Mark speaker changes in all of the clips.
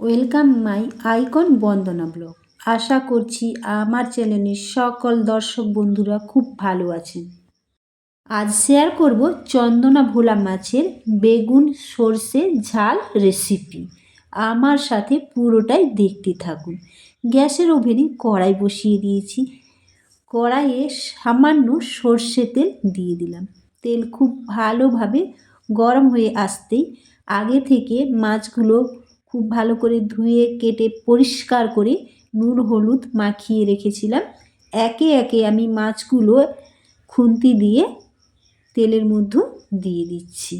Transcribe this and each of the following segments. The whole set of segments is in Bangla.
Speaker 1: Welcome my icon Bandana blog আশা করছি আমার চ্যানেলের সকল দর্শক বন্ধুরা খুব ভালো আছেন। আজ শেয়ার করব চন্দনা ভোলা মাছের বেগুন, সর্ষে, ঝাল রেসিপি আমার সাথে পুরোটাই দেখতে থাকুন। গ্যাসের ওভেনে কড়াই বসিয়ে দিয়েছি। কড়াইয়ে সামান্য সর্ষে তেল দিয়ে দিলাম। তেল খুব ভালোভাবে গরম হয়ে আসতেই আগে থেকে মাছগুলো খুব ভালো করে ধুয়ে, কেটে, পরিষ্কার করে নুন, হলুদ মাখিয়ে রেখেছিলাম। একে একে আমি মাছগুলো খুন্তি দিয়ে তেলের মধ্যে দিয়ে দিচ্ছি।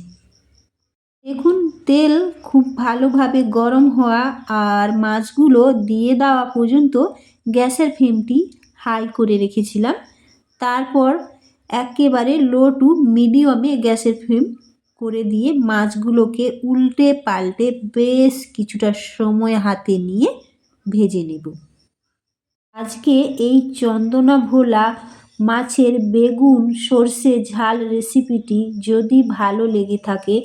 Speaker 1: দেখুন, তেল খুব ভালোভাবে গরম হওয়া আর মাছগুলো দিয়ে দেওয়া পর্যন্ত গ্যাসের ফ্লেমটি হাই করে রেখেছিলাম। তারপর একেবারে লো টু মিডিয়ামে গ্যাসের ফ্লেম করে দিয়ে মাছগুলোকে উল্টে পাল্টে বেশ কিছুটা সময় হাতে নিয়ে ভেজে নেব। আজকে এই চন্দনা ভোলা মাছের বেগুন, সর্ষে ঝাল রেসিপিটি যদি ভালো লেগে থাকে,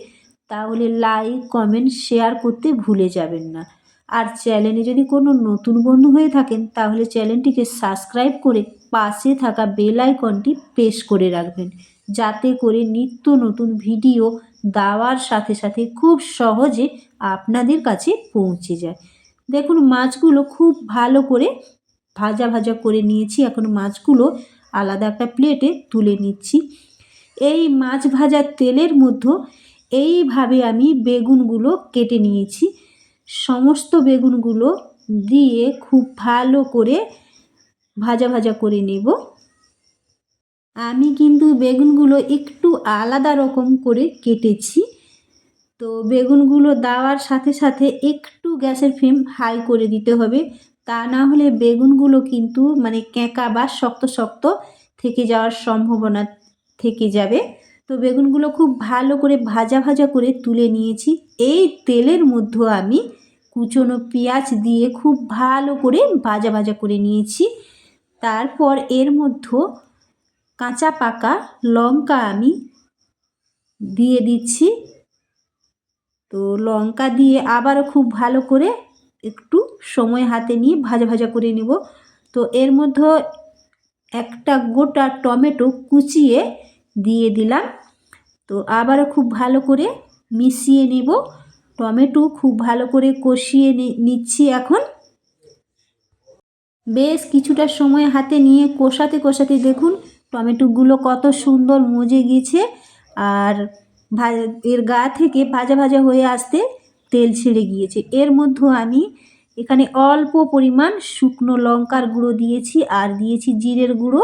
Speaker 1: তাহলে লাইক, কমেন্ট, শেয়ার করতে ভুলে যাবেন না। আর চ্যানেলে যদি কোনো নতুন বন্ধু হয়ে থাকেন, তাহলে চ্যানেলটিকে সাবস্ক্রাইব করে পাশে থাকা বেল আইকনটি প্রেস করে রাখবেন। যাতে করে নিত্য নতুন ভিডিও দেওয়ার সাথে সাথে খুব সহজে আপনাদের কাছে পৌঁছে যায়। দেখুন, মাছগুলো খুব ভালো করে ভাজা ভাজা করে নিয়েছি। এখন মাছগুলো আলাদা একটা প্লেটে তুলে নিচ্ছি। এই মাছ ভাজার তেলের মধ্যে এইভাবে আমি বেগুনগুলো কেটে নিয়েছি। সমস্ত বেগুনগুলো দিয়ে খুব ভালো করে ভাজা ভাজা করে নেব। আমি কিন্তু বেগুনগুলো একটু আলাদা রকম করে কেটেছি। তো বেগুনগুলো দেওয়ার সাথে সাথে একটু গ্যাসের ফ্লেম হাই করে দিতে হবে। তা না হলে বেগুনগুলো কিন্তু মানে ক্যাঁকা বা শক্ত শক্ত থেকে যাওয়ার সম্ভাবনা থেকে যাবে। তো বেগুনগুলো খুব ভালো করে ভাজা ভাজা করে তুলে নিয়েছি। এই তেলের মধ্যে আমি কুচনো পেঁয়াজ দিয়ে খুব ভালো করে ভাজা ভাজা করে নিয়েছি। তারপর এর মধ্যে কাঁচা পাকা লঙ্কা আমি দিয়ে দিচ্ছি। তো লঙ্কা দিয়ে আবারও খুব ভালো করে একটু সময় হাতে নিয়ে ভাজা ভাজা করে নেব। তো এর মধ্যে একটা গোটা টমেটো কুচিয়ে দিয়ে দিলাম। তো আবারও খুব ভালো করে মিশিয়ে নেব। টমেটো খুব ভালো করে কষিয়ে নিচ্ছি এখন। বেশ কিছুটা সময় হাতে নিয়ে কষাতে কষাতে দেখুন টমেটোগুলো কত সুন্দর মজে গিয়েছে আর এর গা থেকে ভাজা ভাজা হয়ে আসতে তেল ছেড়ে গিয়েছে। এর মধ্যে আমি এখানে অল্প পরিমাণ শুকনো লঙ্কার গুঁড়ো দিয়েছি আর দিয়েছি জিরের গুঁড়ো।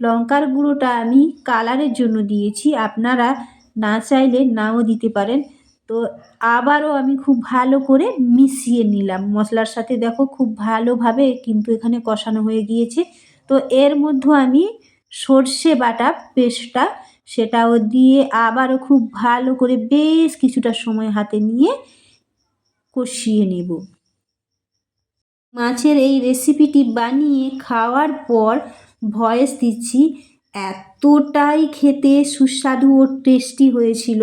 Speaker 1: লঙ্কার গুঁড়োটা আমি কালারের জন্য দিয়েছি। আপনারা না চাইলে নাও দিতে পারেন। তো আবারও আমি খুব ভালো করে মিশিয়ে নিলাম। মশলার সাথে দেখো খুব ভালোভাবে কিন্তু এখানে কষানো হয়ে গিয়েছে। তো এর মধ্যে আমি সর্ষে বাটা পেস্টটা, সেটাও দিয়ে আবারও খুব ভালো করে বেশ কিছুটা সময় হাতে নিয়ে কষিয়ে নেব। মাছের এই রেসিপিটি বানিয়ে খাওয়ার পর ভয়েস দিচ্ছি, এতটাই খেতে সুস্বাদু ও টেস্টি হয়েছিল।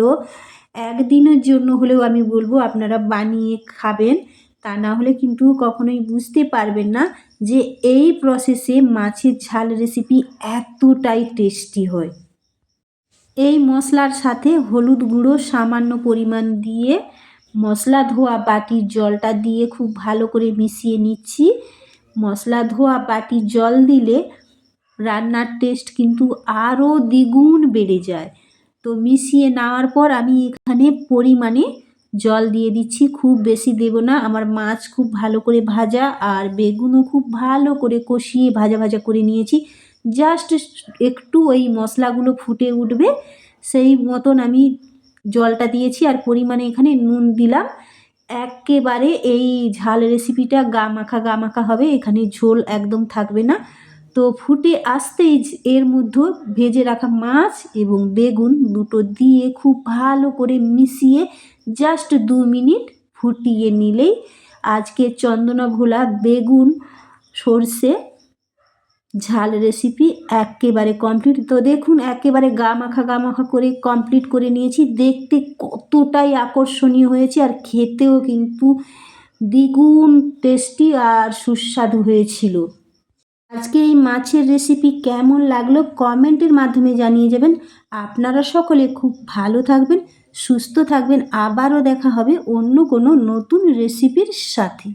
Speaker 1: একদিনের জন্য হলেও আমি বলব আপনারা বানিয়ে খাবেন। তা না হলে কিন্তু কখনোই বুঝতে পারবেন না যে এই প্রসেসে মাছের ঝাল রেসিপি এতটাই টেস্টি হয়। এই মশলার সাথে হলুদ গুঁড়ো সামান্য পরিমাণ দিয়ে মশলা ধোয়া বাটির জলটা দিয়ে খুব ভালো করে মিশিয়ে নিচ্ছি। মশলা ধোয়া বাটির জল দিলে রান্নার টেস্ট কিন্তু আরও দ্বিগুণ বেড়ে যায়। তো মিশিয়ে নেওয়ার পর আমি এখানে পরিমাণে জল দিয়ে দিচ্ছি, খুব বেশি দেব না। আমার মাছ খুব ভালো করে ভাজা আর বেগুনও খুব ভালো করে কষিয়ে ভাজা ভাজা করে নিয়েছি। জাস্ট একটু ওই মশলাগুলো ফুটে উঠবে, সেই মতন আমি জলটা দিয়েছি আর পরিমাণে এখানে নুন দিলাম। একেবারে এই ঝাল রেসিপিটা গা মাখা গা মাখা হবে, এখানে ঝোল একদম থাকবে না। তো ফুটে আসতেই এর মধ্যে ভেজে রাখা মাছ এবং বেগুন দুটো দিয়ে খুব ভালো করে মিশিয়ে জাস্ট দু মিনিট ফুটিয়ে নিলেই আজকে চন্দনা ভোলা বেগুন, সর্ষে, ঝাল রেসিপি একেবারে কমপ্লিট তো দেখুন, একেবারে গা মাখা গা মাখা করে কমপ্লিট করে নিয়েছি। দেখতে কতটাই আকর্ষণীয় হয়েছে আর খেতেও কিন্তু দ্বিগুণ টেস্টি আর সুস্বাদু হয়েছিল। আজকে এই মাছের রেসিপি কেমন লাগল? কমেন্টের মাধ্যমে জানিয়ে যাবেন। আপনারা সকলে খুব ভালো থাকবেন। সুস্থ থাকবেন। আবারও দেখা হবে অন্য কোনো নতুন রেসিপির সাথে।